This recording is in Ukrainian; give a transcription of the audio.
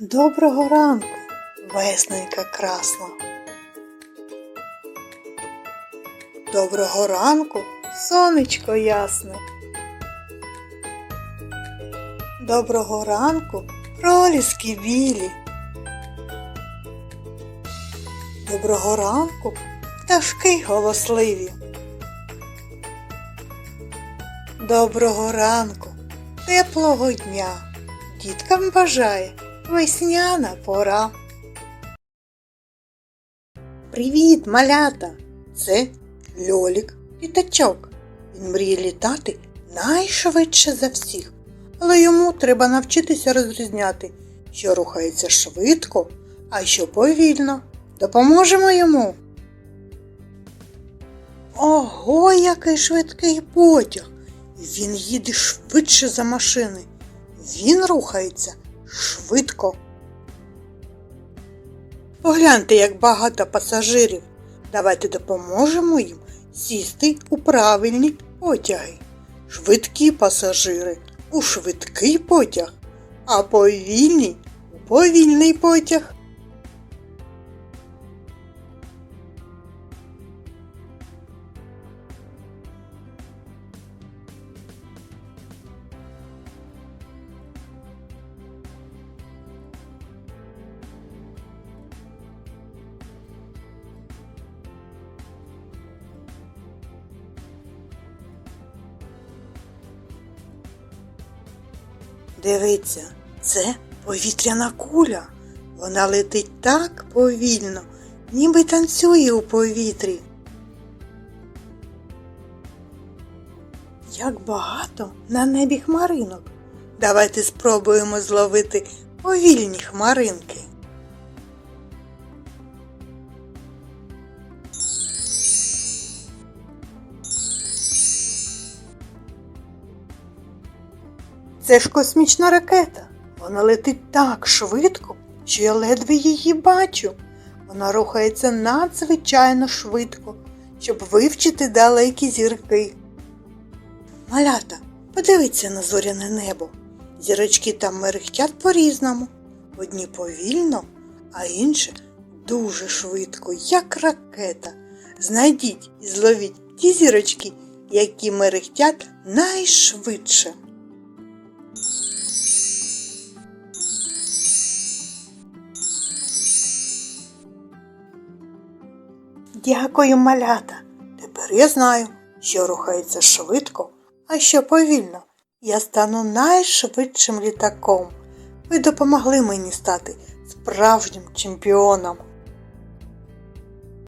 Доброго ранку, весненька красна. Доброго ранку, сонечко ясне. Доброго ранку, проліски білі. Доброго ранку, пташки голосливі. Доброго ранку, теплого дня. Діткам бажає весняна пора. Привіт, малята! Це Льолік літачок. Він мріє літати найшвидше за всіх, але йому треба навчитися розрізняти, що рухається швидко, а що повільно. Допоможемо йому. Ого, який швидкий потяг! Він їде швидше за машини. Він рухається швидко. Погляньте, як багато пасажирів. Давайте допоможемо їм сісти у правильні потяги. Швидкі пасажири у швидкий потяг, а повільні у повільний потяг. Дивіться, це повітряна куля. Вона летить так повільно, ніби танцює у повітрі. Як багато на небі хмаринок. Давайте спробуємо зловити повільні хмаринки. Це ж космічна ракета. Вона летить так швидко, що я ледве її бачу. Вона рухається надзвичайно швидко, щоб вивчити далекі зірки. Малята, подивіться на зоряне небо. Зірочки там мерехтять по-різному. Одні повільно, а інші дуже швидко, як ракета. Знайдіть і зловіть ті зірочки, які мерехтять найшвидше. Дякую, малята. Тепер я знаю, що рухається швидко, а що повільно. Я стану найшвидшим літаком. Ви допомогли мені стати справжнім чемпіоном.